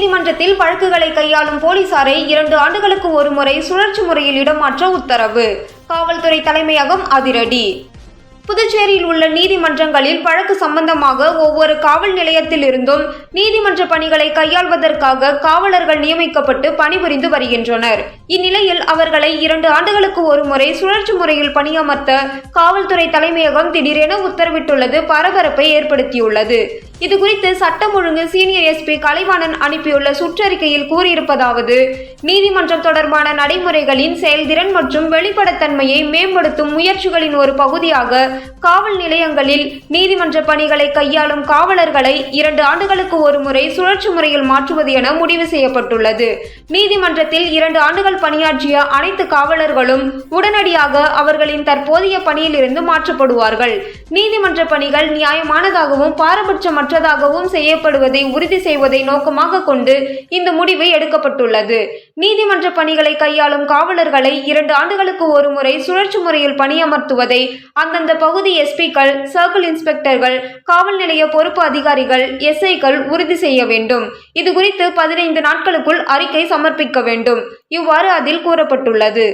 நீதிமன்றத்தில் வழக்குகளை கையாளும் போலீசாரை இரண்டு ஆண்டுகளுக்கு ஒருமுறை சுழற்சி முறையில் இடமாற்ற உத்தரவு. காவல்துறை தலைமையகம் அதிரடி. புதுச்சேரியில் உள்ள நீதிமன்றங்களில் வழக்கு சம்பந்தமாக ஒவ்வொரு காவல் நிலையத்தில் இருந்தும் நீதிமன்ற பணிகளை கையாள்வதற்காக காவலர்கள் நியமிக்கப்பட்டு பணிபுரிந்து வருகின்றனர். இந்நிலையில் அவர்களை இரண்டு ஆண்டுகளுக்கு ஒருமுறை சுழற்சி முறையில் பணியமர்த்த காவல்துறை தலைமையகம் திடீரென உத்தரவிட்டுள்ளது பரபரப்பை ஏற்படுத்தியுள்ளது. இதுகுறித்து சட்டம் ஒழுங்கு சீனியர் எஸ்பி கலைவாணன் அனுப்பியுள்ள சுற்றறிக்கையில் கூறியிருப்பதாவது நீதிமன்றம் தொடர்பான நடைமுறைகளின் செயல்திறன் மற்றும் வெளிப்படைத்தன்மையை மேம்படுத்தும் முயற்சிகளின் ஒரு பகுதியாக காவல் நிலையங்களில் நீதிமன்ற பணிகளை கையாளும் காவலர்களை இரண்டு ஆண்டுகளுக்கு ஒருமுறை சுழற்சி முறையில் மாற்றுவது என முடிவு செய்யப்பட்டுள்ளது. நீதிமன்றத்தில் இரண்டு ஆண்டுகள் பணியாற்றிய அனைத்து காவலர்களும் உடனடியாக அவர்களின் தற்போதைய பணியிலிருந்து மாற்றப்படுவார்கள். நீதிமன்ற பணிகள் நியாயமானதாகவும் பாரபட்சமற்றதாகவும் செய்யப்படுவதை உறுதி செய்வதை நோக்கமாக கொண்டு இந்த முடிவு எடுக்கப்பட்டுள்ளது. நீதிமன்ற பணிகளை கையாளும் காவலர்களை இரண்டு ஆண்டுகளுக்கு ஒருமுறை சுழற்சி முறையில் பணியமர்த்துவதை அந்தந்த பகுதி எஸ்பிக்கள் சர்க்கிள் இன்ஸ்பெக்டர்கள் காவல் நிலைய பொறுப்பு அதிகாரிகள் எஸ்ஐக்கள் உறுதி செய்ய வேண்டும். இது குறித்து பதினைந்து நாட்களுக்குள் அறிக்கை சமர்ப்பிக்க வேண்டும். இவ்வாறு அதில் கூறப்பட்டுள்ளது.